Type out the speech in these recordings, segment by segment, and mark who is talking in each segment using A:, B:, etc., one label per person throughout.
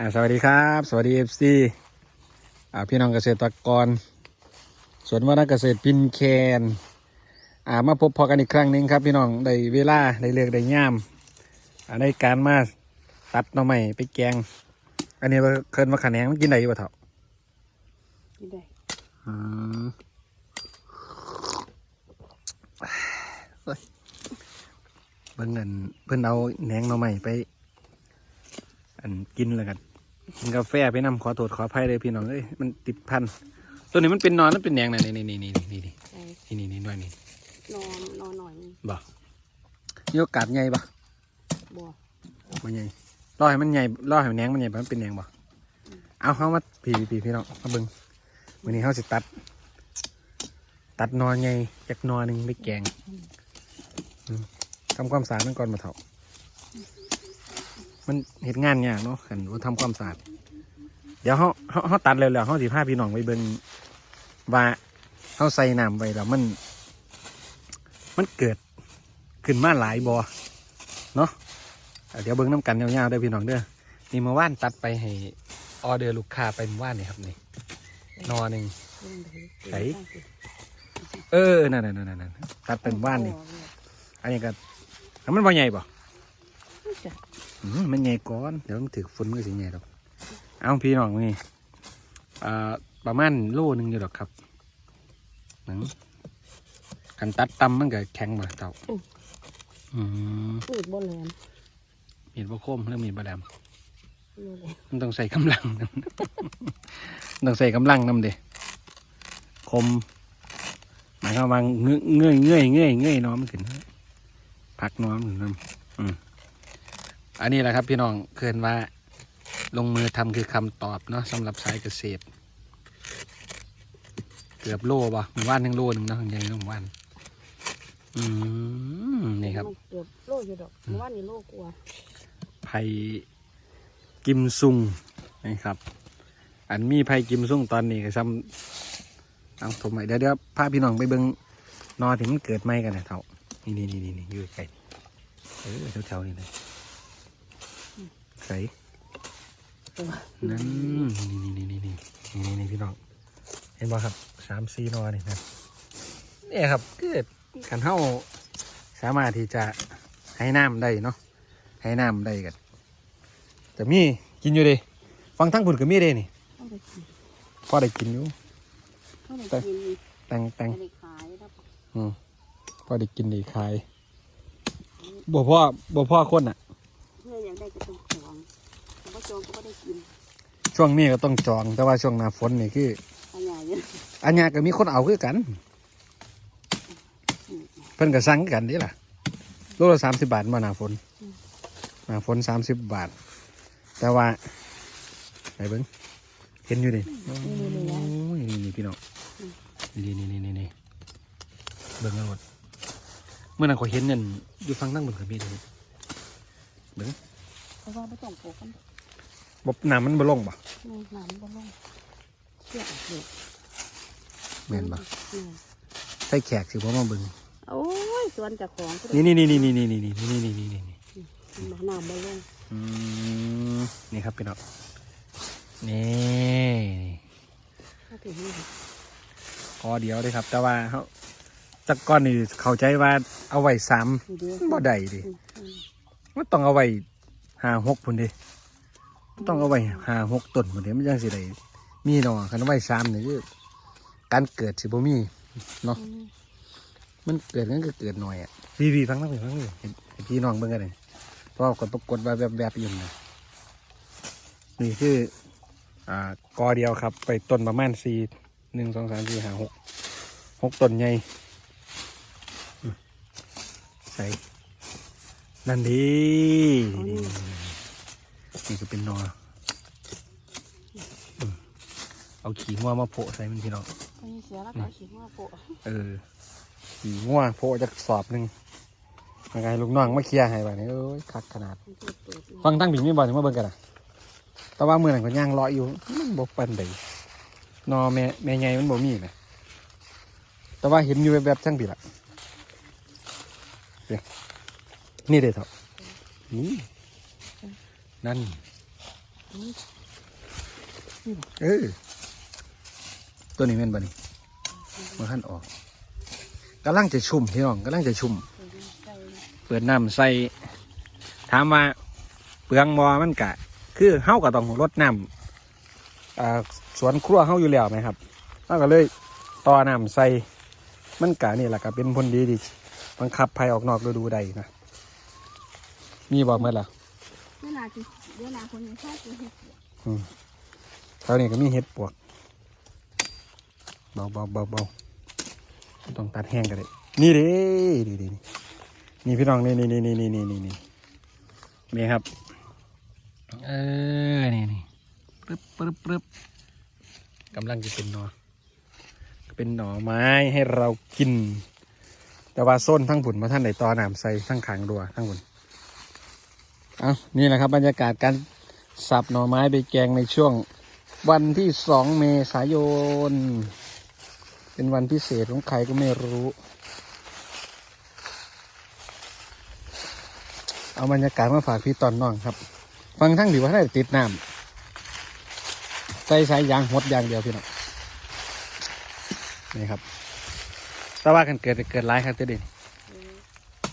A: อ่าสวัสดีครับ สวัสดีเอฟซีอ่าพี่น้องเกษตรกรสวนวนาเกษตรพินแคนอ่ามาพบพอกันอีกครั้งหนึ่งครับ พี่น้องได้เวลาได้เลือกได้ย่ามอ่าได้การมาตัดหน่อไม้ไปแกง อันนี้ว่าเคินมาขะแหนงมันกินได้อยู่บ่เถอะ
B: กินได้
A: อืมเฮ้ยเบิ่งเงินเพิ่นเอาแหนงหน่อไม้ไป อันกินแล้วกัน กินกาแฟไปนำขอโทษขออภัยเลยพี่น้องเอ้ยมันติดพันตัวนี้มันเป็นนอนแล้วเป็นแหนงนะนี่นี่นี่นี่นี่นี่
B: ใส่
A: นี่นี่นี่ด้วยนี่
B: นอนนอนหน่อยนึง
A: บ่มีโอกาสใหญ่บ่
B: บ่
A: บ่ใหญ่รอให้มันใหญ่รอให้แหนงมันใหญ่บ่มันเป็นแหนงบ่เอาเข้ามาพี่พี่พี่น้องมาเบิ่งวันนี้เขาสิตัด ตัดนอนใหญ่จากนอนหนึ่งไปแกงอืมทำความสะอาดมันก่อนมาเถอะ มันเห็ดงานยากเนาะขันว่าทำความสะอาดเดี๋ยวเขาเขาเขาตัดแล้วแล้วเขาสิพาพี่น้องไปเบิ่งว่าเขาใส่น้ำไว้แล้วมัน มันเกิดขึ้นมาหลายบอเนาะอะเดี๋ยวเบิ่งน้ำกันยาวๆเด้อพี่น้องเด้อนี่เมื่อวานตัดไปให้ออเดอร์ลูกค้าไปเมื่อวานนี่ครับนี่นอหนึ่ง
B: ใส่
A: เออนั่นนั่นนั่นนั่นตัดเป็นว่านนี่อันนี้ก็อันมันบ่ใหญ่ป่ะ
B: จ้ะ
A: มันใหญ่ก่อน เดี๋ยวมันถือฝุ่นมันก็สิใหญ่ดอก เอาพี่น้องนี่อ่าประมาณโลหนึงอยู่ดอกครับหนังกันตัดตำมันก็แข็งบ่เต่าอืม
B: พืชบ่แหลม
A: มีดบ่คมเรื่องมีดบ่แหลม
B: นี่แหละ
A: มันต้องใส่กำลังนำต้องใส่กำลังนำเด้คมหมายความว่าเงยเงยเงยเงยเงยน้อมนขึ้นพักน้อมนขึ้นนำอืม อันนี้แหละครับพี่น้องเคินว่า ลงมือทำคือคำตอบเนาะสำหรับสายเกษตร เกือบโลบ่หมู่บ้านหนึ่งโลหนึ่งเนาะใหญ่เนาะหมู่บ้านอืมนี่ครับ
B: มันเกือบโลอยู่ดอกเมื่อวานนี่โลกว่า
A: ไผ่กิมซุงนะครับ อันมีไผ่กิมซุงตอนนี้ก็ซ้ำเอาถมใหม่เดี๋ยวเดี๋ยวพาพี่น้องไปเบิ้งนอถึงมันเกิดไหมกันนะเท่านี่นี่นี่นี่นี่อยู่ไกลเออแถวๆนี่เลย ใสนั่นนี่นี่นี่นี่นี่นี่พี่น้อง เห็นบ่ครับสามสี่นอนี่นะเนี่ยครับคือขันเท้าสามารถที่จะให้น้ำได้เนาะให้น้ำได้กันแต่มีกินอยู่ดิฟังทั้งผุนก็มีเด้นี่พ่อได้กินอยู่แต่งแต่งพ่อได้กินได้ขายบ่พ่อบ่พ่อคนอะ
B: เพื่ออยากได้กระตุก จองก็บ่ได้กิน
A: ช่วงนี้ก็ต้องจอง แต่ว่าช่วงหน้าฝนนี่คือ
B: อันใหญ่เยอะ
A: อันเนี้ยก็มีคนเอาคือกัน เพิ่นก็สั่งคือกันเดิล่ะโลละสามสิบบาทมาหน้าฝนหน้าฝนสามสิบบาท แต่ว่าไหนเบิ้งเห็นอยู่ดิโอ้ยนี่นี่พี่น้องนี่นี่นี่นี่นี่เบิ้งกันหมดเมื่อนั้นก็เห็นนั่นอยู่ฟังนั่งบนกระมีเลย
B: เพราะว่าไม่ต้องปลูกกัน
A: บบน้ำมันบ่ลงบ่
B: น้ำน้ำบ่ลงเชื่อเด็ก
A: แม่นบ่
B: อืม
A: ใส่แขกสิบ่มาเบิ่ง
B: โอ้ยสวนเจากของก็
A: นี่นี่นี่นี่นี่นี่นี่นี่นี่นี่นี่นี่
B: น้ำบ่ลง
A: อืมนี่ครับพี่น้องนี่
B: ถ้าถึงนี่ค่ะ
A: คอเดียวเลยครับ แต่ว่าเขาแตะก้อนนี่เข้าใจว่าเอาไว้สาม
B: ทีเดียว
A: บ่ได้ดิ
B: อืมอืม
A: มันต้องเอาไว้ห้าหกพุ่นเดิมัน ต้องเอาไว้ห้าหกต้นพุ่นเดิมันยังสิได้มีดอกคันเอาไว้สามนี่คือการเกิดสิบ่มีเนาะ
B: อืม
A: มันเกิดงั้นก็เกิดหน่อยอะพี่พี่ฟังนะพี่ฟังนี่เห็นเห็นพี่น้องเบิ่งกันเลยเพราะว่ากดปรากฏว่าแบบแบบๆอยู่นะนี่คือ อ่ากอเดียวครับ ไปต้นประมาณสี่หนึ่งสองสามสี่ห้าหกหกต้นใหญ่อืมใส่นั่นดี นี่นี่ก็เป็นนออืมเอาขี้งัวมาโปะใส่มันพี่น้อง
B: ก็ยังเสียแล้วก็เอาขี้มาโปะ
A: เออ ขี่ง่วงโพจะสอบหนึ่งยังไงลูกน้องมาเคลียร์ให้บ้านี้เอ้ยคักขนาด
B: มันจะเปิดอยู่
A: ฟังตั้งผิงไม่บ่อยถึงมาเบิ่งกันอะแต่ว่ามือหนังก็ย่างเลาะอยู่มันบ่ปันใดนอแม่แม่ใหญ่มันบ่มีนะแต่ว่าเห็นอยู่แบบๆช่างผิดละเดี๋ยวนี่เด็ดเถอะนี่ นั่น เออ ตัวนี้แม่นบ่นี่มาขั้นออกกำลังจะชุ่มพี่น้องกำลังจะชุ่ม
B: ใส่
A: เปิดน้ำใส่ ถามว่าเปลืองมอมันกะ คือเฮาก็ต้องรดน้ำอ่าสวนครัวเฮาอยู่แล้วไหมครับเฮาก็เลยต่อน้ำใส่มันกะนี่แหละก็เป็นผลดีดีบังคับภัยออกนอกฤดูใดนะ มีบอกเมื่อล่ะ
B: เวลาที่เวลาคนยังใช้ตัวเห็ด
A: อืมแถวนี้ก็มีเห็ดปวกเบาเบาเบาเบาต้องตัดแห้งกันเลยนี่เด้นี่นี่นี่นี่พี่น้องนี่นี่นี่นี่นี่นี่นี่นี่นี่ครับ เออนี่นี่ปึ๊บปึ๊บปึ๊บกำลังจะเป็นหนอเป็นหน่อไม้ให้เรากิน แต่ว่าส้นทั้งผุนมาท่านไหนตอหนามใส่ทั้งขางดัวทั้งผุน เอานี่แหละครับบรรยากาศการสับหน่อไม้ไปแกงในช่วงวันที่สองเมษายน เป็นวันพิเศษของใครก็ไม่รู้ เอาบรรยากาศมาฝากพี่ตอนน้องครับ ฟังทั้งดีว่าได้ติดน้ำใส่สายยางหดยางเดียวพี่น้องนี่ครับแต่ว่ากันเกิดเกิดร้ายครับเจ๊ดิน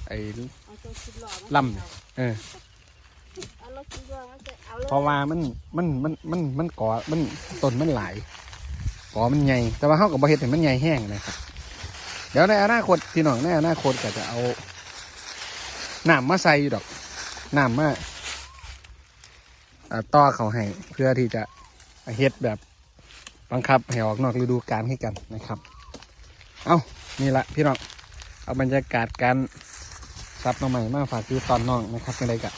A: ไอ้
B: เอาตัวคิดหล่อมา
A: ลำเออ
B: เอารถคิดหล่อมาใส่ เอาเลย
A: เพราะว่ามันมันมันมันมันก่อมันต้นมันหลายก่อมันใหญ่แต่ว่าเขากับบเฮ็ดให้มันใหญ่แห้งนะครับ เดี๋ยวในอนาคตพี่น้องในอนาคตก็จะเอาน้ำมาใส่อยู่ดอกน้ำมาอ่าต่อเขาให้เพื่อที่จะเฮ็ดแบบบังคับให้ออกนอกฤดูกาลให้กันนะครับ เอานี่ละพี่น้องเอาบรรยากาศการซับมาใหม่มาฝากพี่ตอนน้องนะครับเป็นไรกะ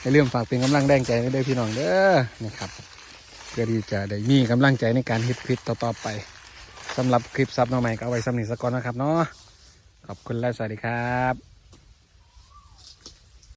A: อย่าลืมฝากเป็นกำลังแรงใจไว้ด้วยพี่น้องเด้อนะครับเพื่อที่จะได้มีกำลังใจในการฮิตคลิปต่อๆไปสำหรับคลิปซับน้องใหม่ก็เอาไว้สำหรับสกอนนะครับเนาะขอบคุณและสวัสดีครับ